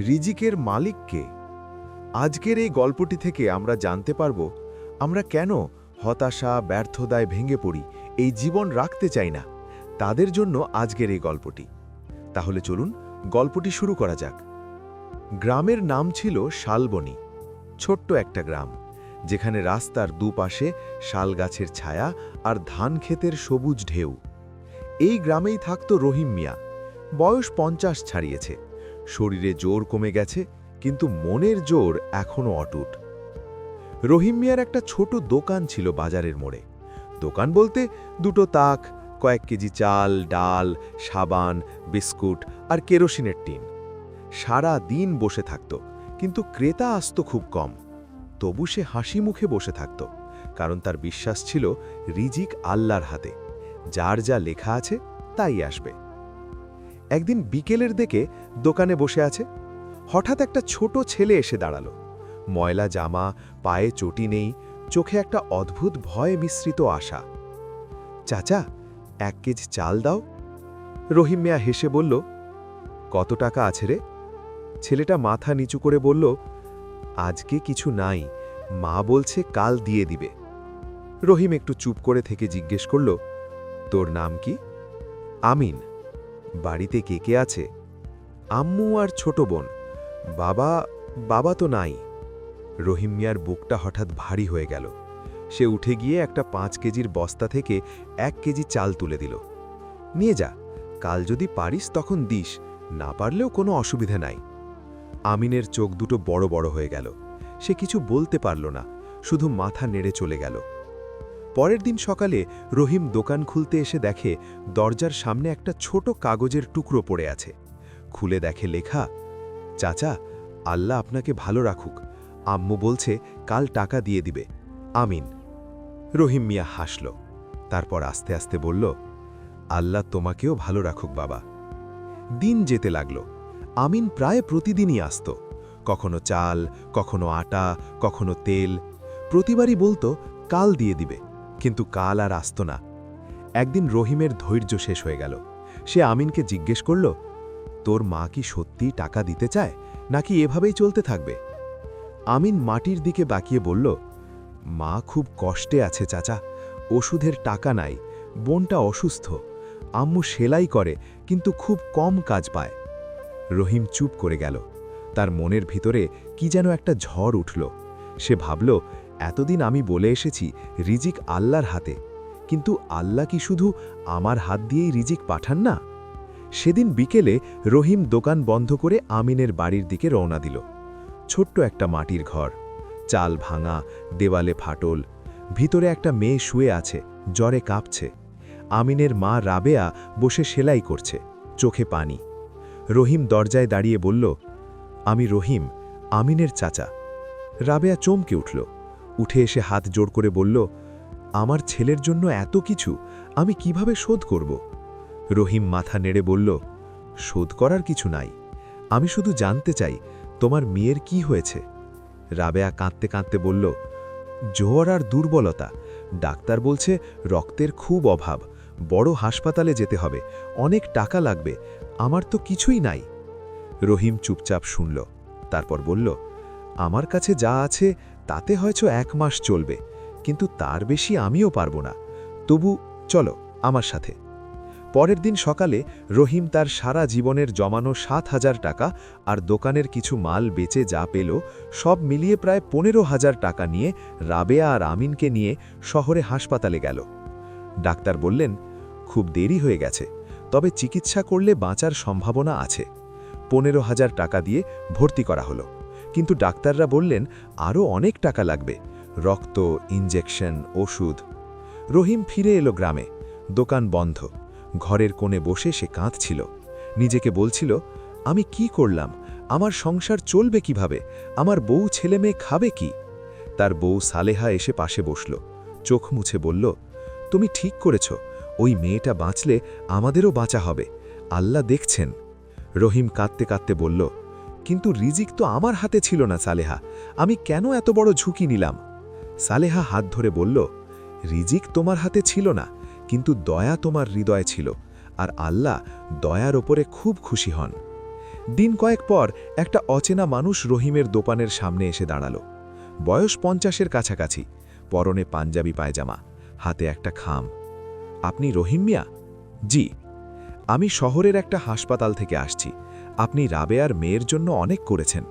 রিজিকের মালিক কে? আজকের এই গল্পটি থেকে আমরা জানতে পারব, আমরা কেন হতাশা, ব্যর্থতায় ভেঙে পড়ি, এই জীবন রাখতে চাই না, তাদের জন্য আজকের এই গল্পটি। তাহলে চলুন গল্পটি শুরু করা যাক। গ্রামের নাম ছিল শালবনী, ছোট্ট একটা গ্রাম, যেখানে রাস্তার দুপাশে শাল গাছের ছায়া আর ধান ক্ষেতের সবুজ ঢেউ। এই গ্রামেই থাকত রহিম মিয়া, বয়স পঞ্চাশ ছাড়িয়েছে। শরীরে জোর কমে গেছে, কিন্তু মনের জোর এখনও অটুট। রহিম মিয়ার একটা ছোট দোকান ছিল বাজারের মোড়ে। দোকান বলতে দুটো তাক, কয়েক কেজি চাল, ডাল, সাবান, বিস্কুট আর কেরোসিনের টিন। সারা দিন বসে থাকত, কিন্তু ক্রেতা আসত খুব কম। তবু সে হাসি মুখে বসে থাকত, কারণ তার বিশ্বাস ছিল রিজিক আল্লাহর হাতে। যার যা লেখা আছে তাই আসবে। একদিন বিকেলের দিকে দোকানে বসে আছে। হঠাৎ একটা ছোট ছেলে এসে দাঁড়াল। ময়লা জামা, পায়ে চটি নেই, চোখে একটা অদ্ভুত ভয় মিশ্রিত আশা। চাচা, এক কেজি চাল দাও। রহিম মিয়া হেসে বলল, কত টাকা আছে রে? ছেলেটা মাথা নিচু করে বলল, আজকে কিছু নাই, মা বলছে কাল দিয়ে দিবে। রহিম একটু চুপ করে থেকে জিজ্ঞেস করল, তোর নাম কি? আমিন। বাড়িতে কে কে আছে? আম্মু আর ছোট বোন। বাবা বাবা তো নাই। রহিম মিয়ার বুকটা হঠাৎ ভারী হয়ে গেল। সে উঠে গিয়ে একটা পাঁচ কেজির বস্তা থেকে এক কেজি চাল তুলে দিল। নিয়ে যা, কাল যদি পারিস তখন দিস, না পারলেও কোনো অসুবিধা নাই। আমিনের চোখ দুটো বড় বড় হয়ে গেল। সে কিছু বলতে পারল না, শুধু মাথা নেড়ে চলে গেল। পরের দিন সকালে রহিম দোকান খুলতে এসে দেখে দরজার সামনে একটা ছোট কাগজের টুকরো পড়ে আছে। খুলে দেখে লেখা, চাচা, আল্লাহ আপনাকে ভালো রাখুক। আম্মু বলছে, কাল টাকা দিয়ে দিবে। আমিন। রহিম মিয়া হাসল। তারপর আস্তে আস্তে বলল, আল্লাহ তোমাকেও ভালো রাখুক বাবা। দিন যেতে লাগল। আমিন প্রায় প্রতিদিনই আসত। কখনো চাল, কখনো আটা, কখনো তেল। প্রতিবারই বলতো, কাল দিয়ে দিবে। কিন্তু কাল আর আসত না। একদিন রহিমের ধৈর্য শেষ হয়ে গেল। সে আমিনকে জিজ্ঞেস করল তোর মা কি সত্যিই টাকা দিতে চায়, নাকি এভাবেই চলতে থাকবে? আমিন মাটির দিকে বাকিয়ে বলল, মা খুব কষ্টে আছে চাচা, ওষুধের টাকা নাই, বোনটা অসুস্থ, আম্মু সেলাই করে, কিন্তু খুব কম কাজ পায়। রহিম চুপ করে গেল। তার মনের ভিতরে কি যেন একটা ঝড় উঠল। সে ভাবল, এতদিন আমি বলে এসেছি রিজিক আল্লাহর হাতে, কিন্তু আল্লাহ কি শুধু আমার হাত দিয়েই রিজিক পাঠান না? সেদিন বিকেলে রহিম দোকান বন্ধ করে আমিনের বাড়ির দিকে রওনা দিল। ছোট্ট একটা মাটির ঘর, চাল ভাঙা, দেওয়ালে ফাটল, ভিতরে একটা মেয়ে শুয়ে আছে, জ্বরে কাঁপছে। আমিনের মা রাবেয়া বসে সেলাই করছে, চোখে পানি। রহিম দরজায় দাঁড়িয়ে বলল, আমি রহিম, আমিনের চাচা। রাবেয়া চমকে উঠল, উঠে এসে হাত জোড় করে বলল, আমার ছেলের জন্য এত কিছু, আমি কীভাবে শোধ করব? রহিম মাথা নেড়ে বলল, শোধ করার কিছু নাই। আমি শুধু জানতে চাই, তোমার মেয়ের কি হয়েছে? রাবেয়া কাঁদতে কাঁদতে বলল জ্বর আর দুর্বলতা। ডাক্তার বলছে, রক্তের খুব অভাব। বড় হাসপাতালে যেতে হবে। অনেক টাকা লাগবে। আমার তো কিছুই নাই। রহিম চুপচাপ শুনল, তারপর বলল, আমার কাছে যা আছে, তাতে হয়তো এক মাস চলবে। কিন্তু তার বেশি আমিও পারব না। তবু চলো, আমার সাথে। পরের দিন সকালে রহিম তার সারা জীবনের জমানো সাত হাজার টাকা আর দোকানের কিছু মাল বেচে যা পেল, সব মিলিয়ে প্রায় পনেরো হাজার টাকা নিয়ে রাবেয়া আর আমিনকে নিয়ে শহরে হাসপাতালে গেল। ডাক্তার বললেন, খুব দেরি হয়ে গেছে, তবে চিকিৎসা করলে বাঁচার সম্ভাবনা আছে। পনেরো হাজার টাকা দিয়ে ভর্তি করা হলো। কিন্তু ডাক্তাররা বললেন আরও অনেক টাকা লাগবে, রক্ত ইঞ্জেকশন ওষুধ। রহিম ফিরে এলো গ্রামে, দোকান বন্ধ। ঘরের কোণে বসে সে কাঁদছিল। নিজেকে বলছিল, আমি কি করলাম? আমার সংসার চলবে কীভাবে? আমার বউ ছেলে মেয়ে খাবে কি? তার বউ সালেহা এসে পাশে বসল। চোখ মুছে বলল, তুমি ঠিক করেছ। ওই মেয়েটা বাঁচলে আমাদেরও বাঁচা হবে। আল্লাহ দেখছেন। রহিম কাঁদতে কাঁদতে বলল, কিন্তু রিজিক তো আমার হাতে ছিল না সালেহা। আমি কেন এত বড় ঝুঁকি নিলাম? সালেহা হাত ধরে বলল, রিজিক তোমার হাতে ছিল না। কিন্তু দয়া তোমার হৃদয়ে ছিল আর আল্লাহ দয়ার ওপরে খুব খুশি হন। দিন কয়েক পর একটা অচেনা মানুষ রহিমের দোকানের সামনে এসে দাঁড়াল। বয়স পঞ্চাশের কাছাকাছি, পরনে পাঞ্জাবি পায়জামা, হাতে একটা খাম। আপনি রহিম মিয়া? জি। আমি শহরের একটা হাসপাতাল থেকে আসছি। আপনি রাবেয়ার মেয়ের জন্য অনেক করেছেন।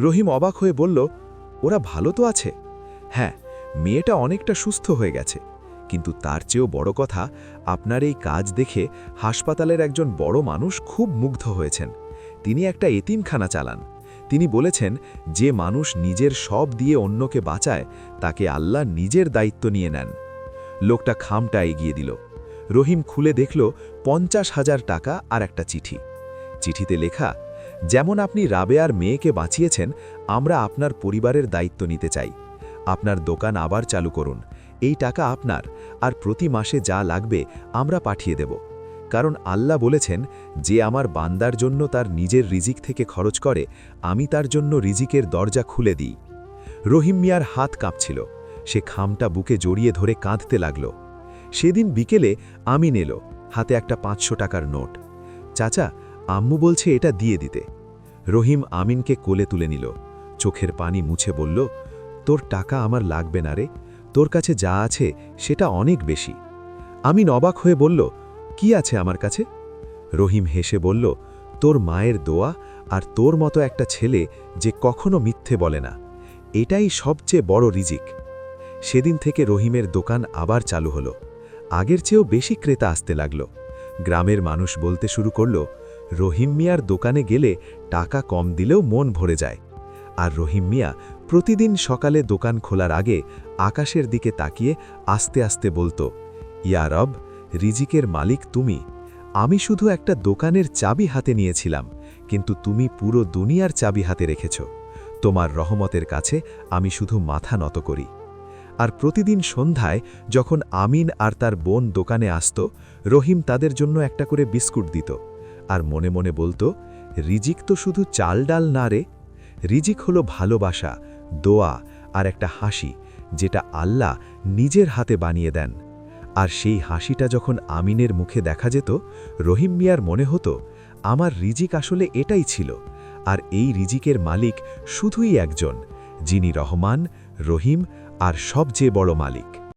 রহিম অবাক হয়ে বলল, ওরা ভালো তো আছে? হ্যাঁ মেয়েটা অনেকটা সুস্থ হয়ে গেছে। কিন্তু তার চেয়েও বড় কথা, আপনার এই কাজ দেখে হাসপাতালের একজন বড় মানুষ খুব মুগ্ধ হয়েছেন। তিনি একটা এতিমখানা চালান। তিনি বলেছেন, যে মানুষ নিজের সব দিয়ে অন্যকে বাঁচায়, তাকে আল্লাহ নিজের দায়িত্ব নিয়ে নেন। লোকটা খামটা এগিয়ে দিল। রহিম খুলে দেখল, পঞ্চাশ হাজার টাকা আর একটা চিঠি। চিঠিতে লেখা, যেমন আপনি রাবেয়ার মেয়েকে বাঁচিয়েছেন, আমরা আপনার পরিবারের দায়িত্ব নিতে চাই। আপনার দোকান আবার চালু করুন। এই টাকা আপনার, আর প্রতি মাসে যা লাগবে আমরা পাঠিয়ে দেব। কারণ আল্লাহ বলেছেন, যে আমার বান্দার জন্য তার নিজের রিজিক থেকে খরচ করে, আমি তার জন্য রিজিকের দরজা খুলে দিই। রহিম মিয়ার হাত কাঁপছিল। সে খামটা বুকে জড়িয়ে ধরে কাঁদতে লাগল। সেদিন বিকেলে আমিন এলো হাতে একটা পাঁচশো টাকার নোট। চাচা, আম্মু বলছে এটা দিয়ে দিতে। রহিম আমিনকে কোলে তুলে নিল। চোখের পানি মুছে বলল, তোর টাকা আমার লাগবে না রে তোর কাছে যা আছে সেটা অনেক বেশি। আমি নবাক হয়ে বলল, কি আছে আমার কাছে? রহিম হেসে বলল, তোর মায়ের দোয়া আর তোর মতো একটা ছেলে যে কখনো মিথ্যে বলে না। এটাই সবচেয়ে বড় রিজিক। সেদিন থেকে রহিমের দোকান আবার চালু হলো। আগের চেয়েও বেশি ক্রেতা আসতে লাগল। গ্রামের মানুষ বলতে শুরু করল, রহিম মিয়ার দোকানে গেলে টাকা কম দিলেও মন ভরে যায়। আর রহিম মিয়া প্রতিদিন সকালে দোকান খোলার আগে আকাশের দিকে তাকিয়ে আস্তে আস্তে বলতো ইয়ারব রিজিকের মালিক তুমি। আমি শুধু একটা দোকানের চাবি হাতে নিয়েছিলাম, কিন্তু তুমি পুরো দুনিয়ার চাবি হাতে রেখেছ। তোমার রহমতের কাছে আমি শুধু মাথা নত করি। আর প্রতিদিন সন্ধ্যায় যখন আমিন আর তার বোন দোকানে আসত, রহিম তাদের জন্য একটা করে বিস্কুট দিত আর মনে মনে বলতো, রিজিক তো শুধু চাল ডাল না রে। রিজিক হলো ভালোবাসা, দোয়া আর একটা হাসি। যেটা আল্লাহ নিজের হাতে বানিয়ে দেন। আর সেই হাসিটা যখন আমিনের মুখে দেখা যেত, রহিম মিয়ার মনে হতো, আমার রিজিক আসলে এটাই ছিল। আর এই রিজিকের মালিক শুধুই একজন, যিনি রহমান, রহিম আর সবচেয়ে বড় মালিক।